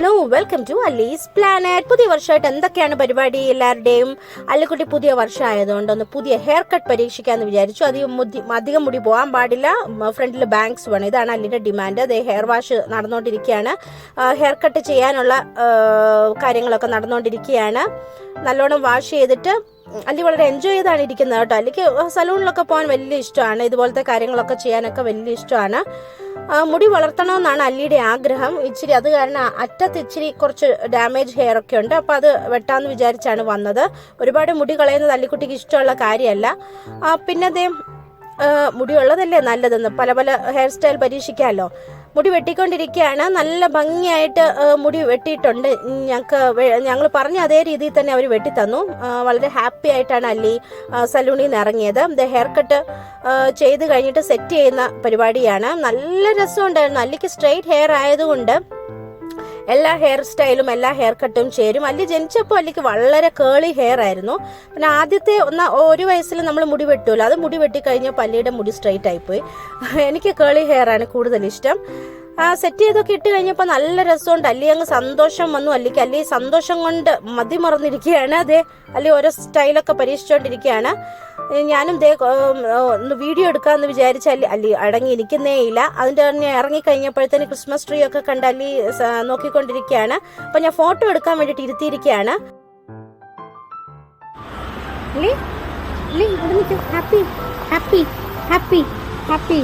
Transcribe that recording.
Hello welcome to Allie's Planet പുതിയ വർഷമായിട്ട് എന്തൊക്കെയാണ് പരിപാടി എല്ലാവരുടെയും? അല്ലിക്കുട്ടി പുതിയ വർഷം ആയതുകൊണ്ട് ഒന്ന് പുതിയ ഹെയർ കട്ട് പരീക്ഷിക്കാമെന്ന് വിചാരിച്ചു. അധികം അധികം മുടി പോകാൻ പാടില്ല. ഫ്രണ്ടിൽ ബാങ്ക്സ് വേണം. ഇതാണ് അല്ലിന്റെ ഡിമാൻഡ് അതേ ഹെയർ വാഷ് നടന്നുകൊണ്ടിരിക്കുകയാണ് ഹെയർ കട്ട് ചെയ്യാനുള്ള കാര്യങ്ങളൊക്കെ നടന്നുകൊണ്ടിരിക്കുകയാണ് നല്ലോണം വാഷ് ചെയ്തിട്ട് അല്ലി വളരെ എൻജോയ് ചെയ്താണ് ഇരിക്കുന്നത് കേട്ടോ. അല്ലിക്ക് സലൂണിലൊക്കെ പോകാൻ വലിയ ഇഷ്ടമാണ്. ഇതുപോലത്തെ കാര്യങ്ങളൊക്കെ ചെയ്യാനൊക്കെ വലിയ ഇഷ്ടമാണ്. മുടി വളർത്തണമെന്നാണ് അല്ലിയുടെ ആഗ്രഹം. ഇച്ചിരി അത് കാരണം അറ്റത്ത് ഇച്ചിരി കുറച്ച് ഡാമേജ് ഹെയർ ഒക്കെ ഉണ്ട്. അപ്പോൾ അത് വെട്ടാന്ന് വിചാരിച്ചാണ് വന്നത്. ഒരുപാട് മുടി കളയുന്നത് അല്ലിക്കുട്ടിക്ക് ഇഷ്ടമുള്ള കാര്യമല്ല. പിന്നെ അതേ മുടിയുള്ളതല്ലേ നല്ലതെന്ന് പല പല ഹെയർ സ്റ്റൈൽ പരീക്ഷിക്കാമല്ലോ മുടി വെട്ടിക്കൊണ്ടിരിക്കുകയാണ് നല്ല ഭംഗിയായിട്ട് മുടി വെട്ടിയിട്ടുണ്ട്. ഞങ്ങൾക്ക് ഞങ്ങൾ പറഞ്ഞ അതേ രീതിയിൽ തന്നെ അവർ വെട്ടിത്തന്നു. വളരെ ഹാപ്പി ആയിട്ടാണ് അല്ലി സലൂണിൽ നിന്ന് ഇറങ്ങിയത്. ഹെയർ കട്ട് ചെയ്ത് കഴിഞ്ഞിട്ട് സെറ്റ് ചെയ്യുന്ന പരിപാടിയാണ്. നല്ല രസമുണ്ടായിരുന്നു. അല്ലിക്ക് സ്ട്രെയിറ്റ് ഹെയർ ആയതുകൊണ്ട് എല്ലാ ഹെയർ സ്റ്റൈലും എല്ലാ ഹെയർ കട്ടും ചേരും. അല്ലി ജനിച്ചപ്പോൾ അല്ലിക്ക് വളരെ കേളി ഹെയർ ആയിരുന്നു. പിന്നെ ആദ്യത്തെ ഒന്ന് ഒരു വയസ്സിൽ നമ്മൾ മുടി വെട്ടുമല്ലോ അത് മുടി വെട്ടിക്കഴിഞ്ഞാൽ പല്ലിയുടെ മുടി സ്ട്രെയിറ്റ് ആയിപ്പോയി എനിക്ക് കേളി ഹെയർ ആണ് കൂടുതൽ ഇഷ്ടം. സെറ്റ് ചെയ്തൊക്കെ ഇട്ട് കഴിഞ്ഞപ്പോൾ നല്ല രസമുണ്ട്. അല്ലി അങ്ങ് സന്തോഷം വന്നു. അല്ലിക്ക് അല്ലി സന്തോഷം കൊണ്ട് മതി മറന്നിരിക്കുകയാണ്. അതെ അല്ലി ഓരോ സ്റ്റൈലൊക്കെ പരീക്ഷിച്ചുകൊണ്ടിരിക്കുകയാണ് ഞാനും ദേ ഒന്ന് വീഡിയോ എടുക്കാമെന്ന് വിചാരിച്ച അല്ലി അടങ്ങി ഇരിക്കുന്നേ ഇല്ല. അതിന്റെ തന്നെ ഇറങ്ങിക്കഴിഞ്ഞപ്പോഴത്തേന് ക്രിസ്മസ് ട്രീ ഒക്കെ കണ്ട് അല്ലി നോക്കിക്കൊണ്ടിരിക്കുകയാണ്. അപ്പം ഞാൻ ഫോട്ടോ എടുക്കാൻ വേണ്ടിയിട്ട് ഇരുത്തിയിരിക്കുകയാണ്. Happy happy happy happy